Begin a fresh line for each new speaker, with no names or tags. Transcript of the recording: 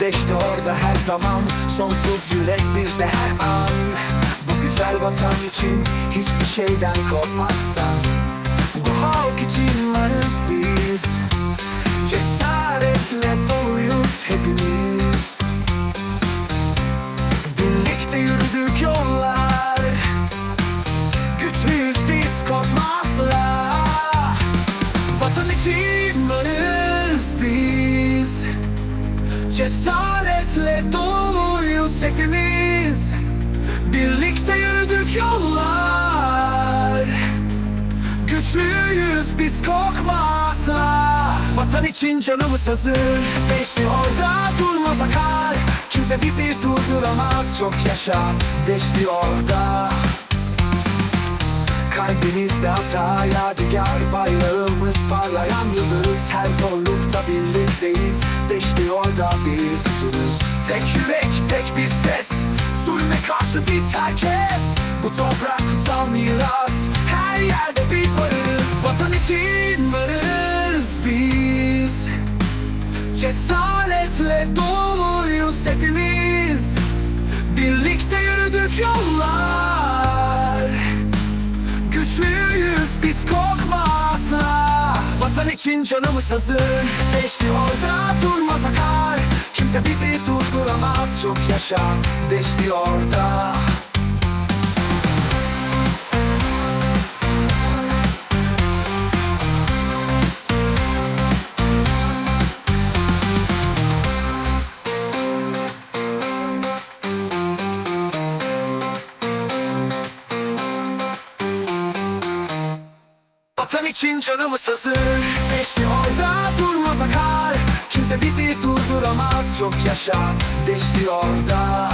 Deşti orada her zaman. Sonsuz yürek bizde her an. Bu güzel vatan için Hiçbir şeyden korkmazsan Cesaretle doluyuz hepimiz. Birlikte yürüdük yollar. Güçlüyüz biz korkmazla Vatan için canımız hazır. Beşli orada durmaz akar. Kimse bizi durduramaz. Çok yaşa Deşli orada. Kalbimizde hata yadigar Bayrağımız parlayan yıldız Her zorlukta birlikteyiz. Orada bir Tek yürek tek bir ses. Zulme karşı biz herkes. Bu toprak kutsal miras. Her yerde biz varız. Vatan için varız biz. Cesaretle doluyuz hepimiz. Birlikte yürüdük yollar. Güçlüyüz biz korkmazla Vatan için canımız hazır. Deşti orada durmaz akar Kimse bizi durduramaz Çok yaşa Deşti orada Vatan için canımız hazır. Deşti orada durmaz akar. Kimse bizi durduramaz Çok yaşa Deşti orada